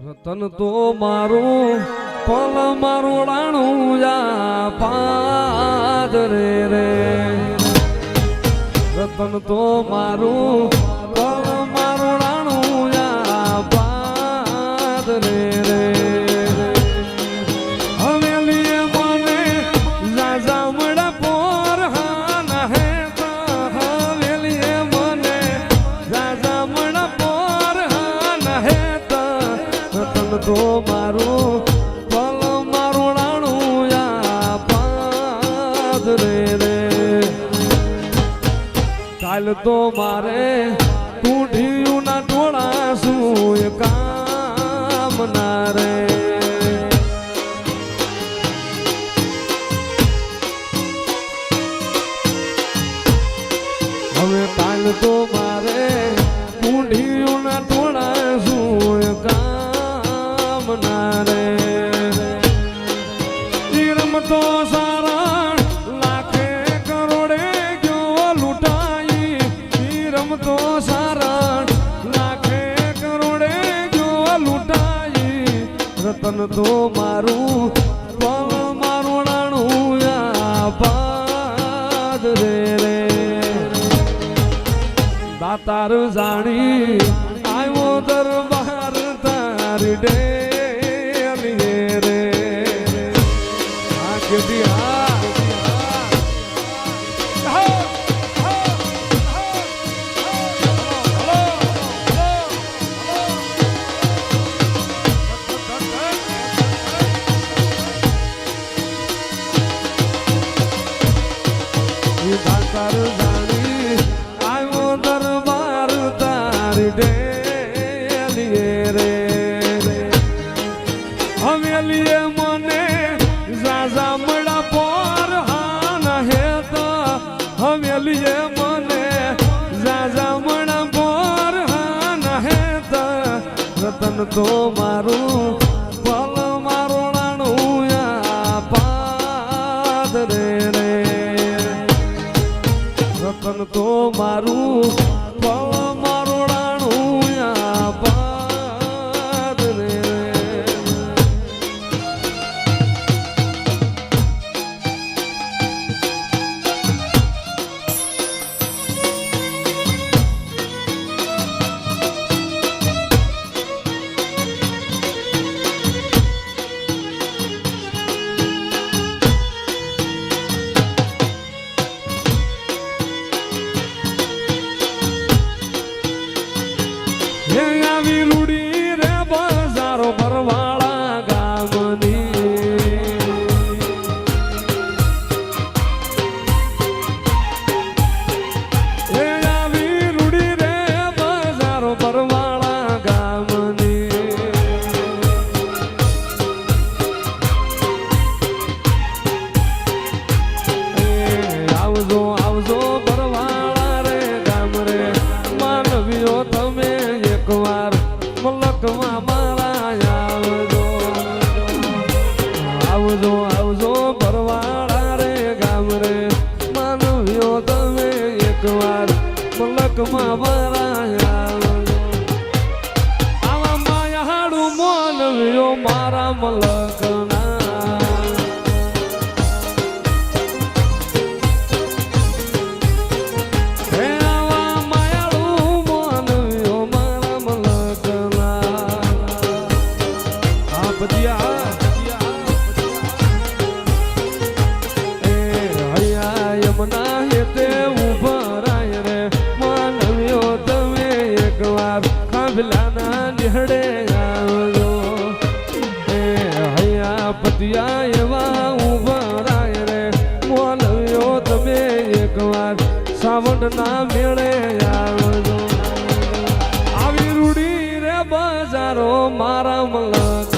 રતન તો મારું પલ મારું રાણું જા પાદરે રે. રતન તો મારું તો મારું, પલ મારું રાણું યા પાદરે રે કાલ તો મારે કુંઢિયું ના ટોળા શું કામ ના રે. હવે કાલ તો રતન તો મારું પલ મારું નાણું પાદ રે રે. દાતાર જાણી આવ્યો દરબાર તારી ડેલીએ રે. આ કેદી આ હવેલીએ મને, ઝાઝા મળા પર હાન હેતા. હવેલીએ મને, ઝાઝા મળા પર હાન હેતા. રતન તો મારું એકવાર પલકમાં ભરાયા આવા માયા હાડું મોલવ્યો મારા મલકના સાવણના મેળે આવી રૂડી રે બજારો મારા મલકની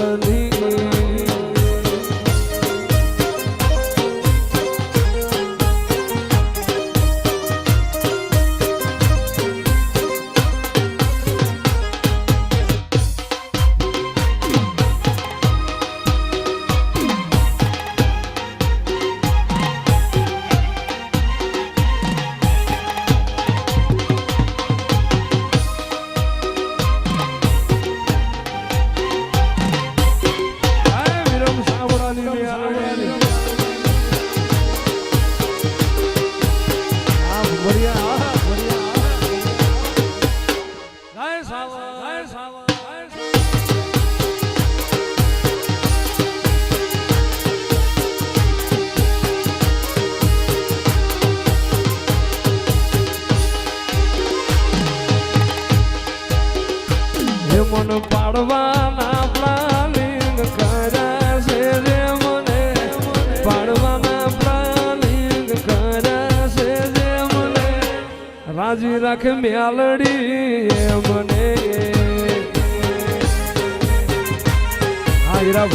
મન પાડવાના પ્લાનિંગ કર્યા છે જે મને. પાડવાના પ્લાનિંગ કર્યા છે જે મને. રાજી રાખ મ્યાલડી મને. હીરા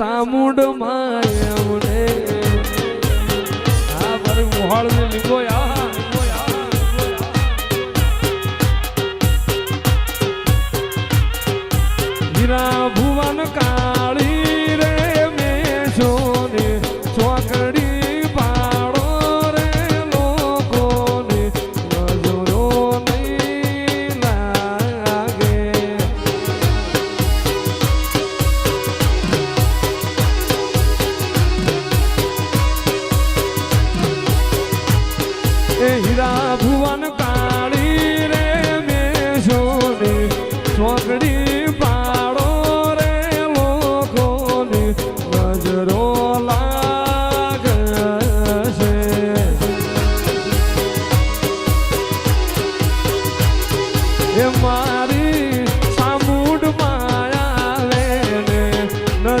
સામુંડ માય મને આ ફરી મોહળ ને લીંબો આ. હીરા ભુવન કાળી રે મેશોને ચોકડી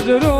મારી